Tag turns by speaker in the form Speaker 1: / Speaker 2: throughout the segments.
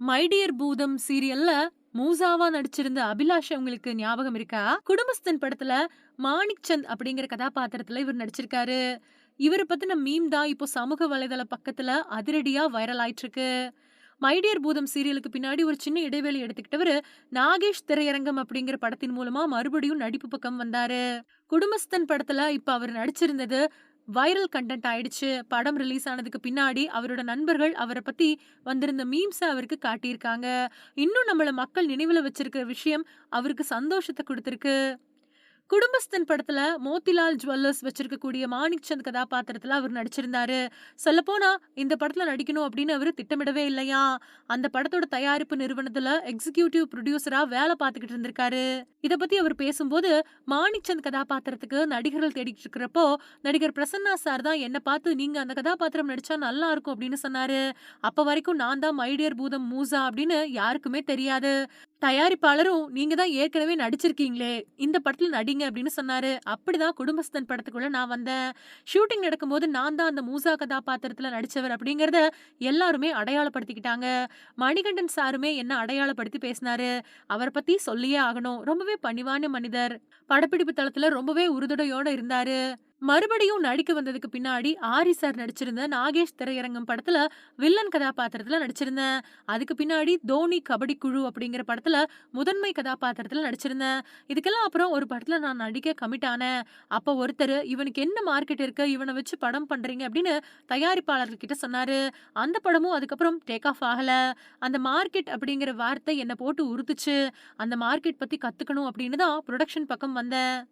Speaker 1: My dear பூதம் சீரியல்ல மூசாவா நடிச்சிருந்த அபிலாஷ் உங்களுக்கு ஞாபகம் இருக்கா? குடும்பஸ்தன் படத்துல மாணிக் சந்த் அப்படிங்கிற கதாபாத்திரத்துல இவர் நடிச்சிருக்காரு. இவரை பத்தின மீம் தான் இப்போ சமூக வலைதள பக்கத்துல அதிரடியா வைரல் ஆயிட்டு இருக்கு மைடியர் பூதம் சீரியலுக்கு பின்னாடி ஒரு சின்ன இடைவெளி எடுத்துக்கிட்டவர் நாகேஷ் திரையரங்கம் அப்படிங்கிற படத்தின் மூலமா மறுபடியும் நடிப்பு பக்கம் வந்தாரு. குடும்பஸ்தன் படத்துல இப்ப அவர் நடிச்சிருந்தது வைரல் கண்டென்ட் ஆயிடுச்சு படம் ரிலீஸ் ஆனதுக்கு பின்னாடி அவரோட நண்பர்கள் அவரை பத்தி வந்திருந்த மீம்ஸை அவருக்கு காட்டியிருக்காங்க. இன்னும் நம்மள மக்கள் நினைவுல வச்சிருக்கிற விஷயம் அவருக்கு சந்தோஷத்தை கொடுத்திருக்கு. குடும்பஸ்தன் படத்துல மோத்திலால் ஜுவல்லர்ஸ் வச்சிருக்கக்கூடிய மாணிக் சந்த் கதாபாத்திரத்துல அவர் நடிச்சிருந்தாரு. சொல்லப்போனா இந்த படத்துல நடிக்கணும் அப்படின்னு அவர் திட்டமிடவே இல்லையா? அந்த படத்தோட தயாரிப்பு நிறுவனத்துல எக்ஸிகியூட்டிவ் ப்ரொடியூசரா வேலை பார்த்துக்கிட்டு இருந்திருக்காரு. இத பத்தி அவர் பேசும்போது மாணிக் சந்த் கதாபாத்திரத்துக்கு நடிகர்கள் தேடிட்டு இருக்கிறப்போ நடிகர் பிரசன்னா சார் தான் என்ன பார்த்து நீங்க அந்த கதாபாத்திரம் நடிச்சா நல்லா இருக்கும் அப்படின்னு சொன்னாரு. அப்ப வரைக்கும் நான் தான் மைடியர் பூதம் மூசா அப்படின்னு யாருக்குமே தெரியாது. தயாரிப்பாளரும் நீங்க தான் ஏற்கனவே நடிச்சிருக்கீங்களே இந்த படத்துல நடிங்க அப்படின்னு சொன்னாரு. அப்படிதான் குடும்பஸ்தன் படத்துக்குள்ள நான் வந்தேன். ஷூட்டிங் நடக்கும்போது நான் தான் அந்த மூசா கதாபாத்திரத்துல நடிச்சவர் அப்படிங்கறத எல்லாருமே அடையாளப்படுத்திக்கிட்டாங்க. மணிகண்டன் சாருமே என்ன அடையாளப்படுத்தி பேசினாரு அவரை பத்தி சொல்லியே ஆகணும். ரொம்பவே பணிவான மனிதர். படப்பிடிப்பு தளத்துல ரொம்பவே உறுதுடையோட இருந்தாரு. மறுபடியும் நடிக்க வந்ததுக்கு பின்னாடி ஆரி சார் நடிச்சிருந்த நாகேஷ் திரையரங்கம் படத்துல வில்லன் கதாபாத்திரத்துல நடிச்சிருந்தேன். அதுக்கு பின்னாடி தோனி கபடி குழு அப்படிங்கிற படத்துல முதன்மை கதாபாத்திரத்துல நடிச்சிருந்தேன். இதுக்கெல்லாம் அப்புறம் ஒரு படத்துல நான் நடிக்க கமிட் ஆனேன். அப்ப ஒருத்தர் இவனுக்கு என்ன மார்க்கெட் இருக்கு? இவனை வச்சு படம் பண்றீங்க அப்படின்னு தயாரிப்பாளர்கள் கிட்ட சொன்னாரு. அந்த படமும் அதுக்கப்புறம் டேக் ஆஃப் ஆகல. அந்த மார்க்கெட் அப்படிங்கிற வார்த்தை என்னை போட்டு உறுத்துச்சு. அந்த மார்க்கெட் பத்தி கத்துக்கணும் அப்படின்னு தான் ப்ரொடக்ஷன் பக்கம் வந்தேன்.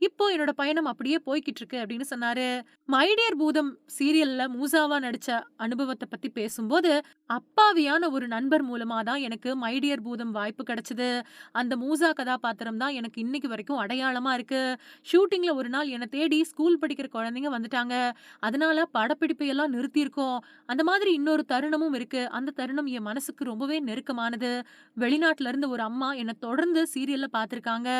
Speaker 1: இப்போ என்னோட பயணம் அப்படியே போய்கிட்டு இருக்கு அப்படின்னு சொன்னாரு. மைடியர் பூதம் சீரியல்ல மூசாவா நடிச்ச அனுபவத்தை பத்தி பேசும்போது அப்பாவியான ஒரு நண்பர் மூலமா தான் எனக்கு மைடியர் பூதம் வாய்ப்பு கிடைச்சது. அந்த மூசா கதாபாத்திரம் தான் எனக்கு இன்னைக்கு வரைக்கும் அடையாளமா இருக்கு. ஷூட்டிங்ல ஒரு நாள் என்னை தேடி ஸ்கூல் படிக்கிற குழந்தைங்க வந்துட்டாங்க. அதனால படப்பிடிப்பை எல்லாம் நிறுத்தியிருக்கோம். அந்த மாதிரி இன்னொரு தருணமும் இருக்கு. அந்த தருணம் என் மனசுக்கு ரொம்பவே நெருக்கமானது. வெளிநாட்டுல இருந்து ஒரு அம்மா என்னை தொடர்ந்து சீரியல்ல பார்த்திருக்காங்க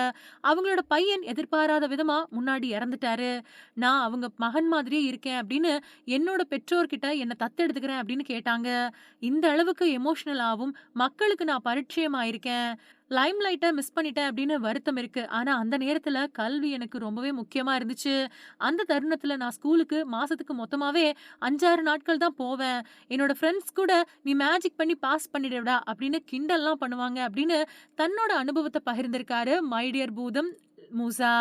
Speaker 1: அவங்களோட பையன் எதிர்பாராத விதமா முன்னாடி இறந்துட்டாரு. நான் அவங்க மகன் மாதிரியே இருக்கேன் அப்படின்னு என்னோட பெற்றோர்கிட்ட என்னை தத்தெடுத்துக்கிறேன் அப்படின்னு கேட்டாங்க. இந்த அளவுக்கு எமோஷனலாகவும் மக்களுக்கு நான் பரிச்சயமாயிருக்கேன் லைம் லைட்டை மிஸ் பண்ணிட்டேன் அப்படின்னு வருத்தம் இருக்கு. ஆனா அந்த நேரத்துல கல்வி எனக்கு ரொம்பவே முக்கியமா இருந்துச்சு. அந்த தருணத்துல நான் ஸ்கூலுக்கு மாசத்துக்கு மொத்தமாவே அஞ்சாறு நாட்கள் தான் போவேன். என்னோட ஃப்ரெண்ட்ஸ் கூட நீ மேஜிக் பண்ணி பாஸ் பண்ணிடுடா அப்படின்னு கிண்டல்லாம் பண்ணுவாங்க அப்படின்னு தன்னோட அனுபவத்தை பகிர்ந்திருக்காரு மைடியர் பூதம் மூசா.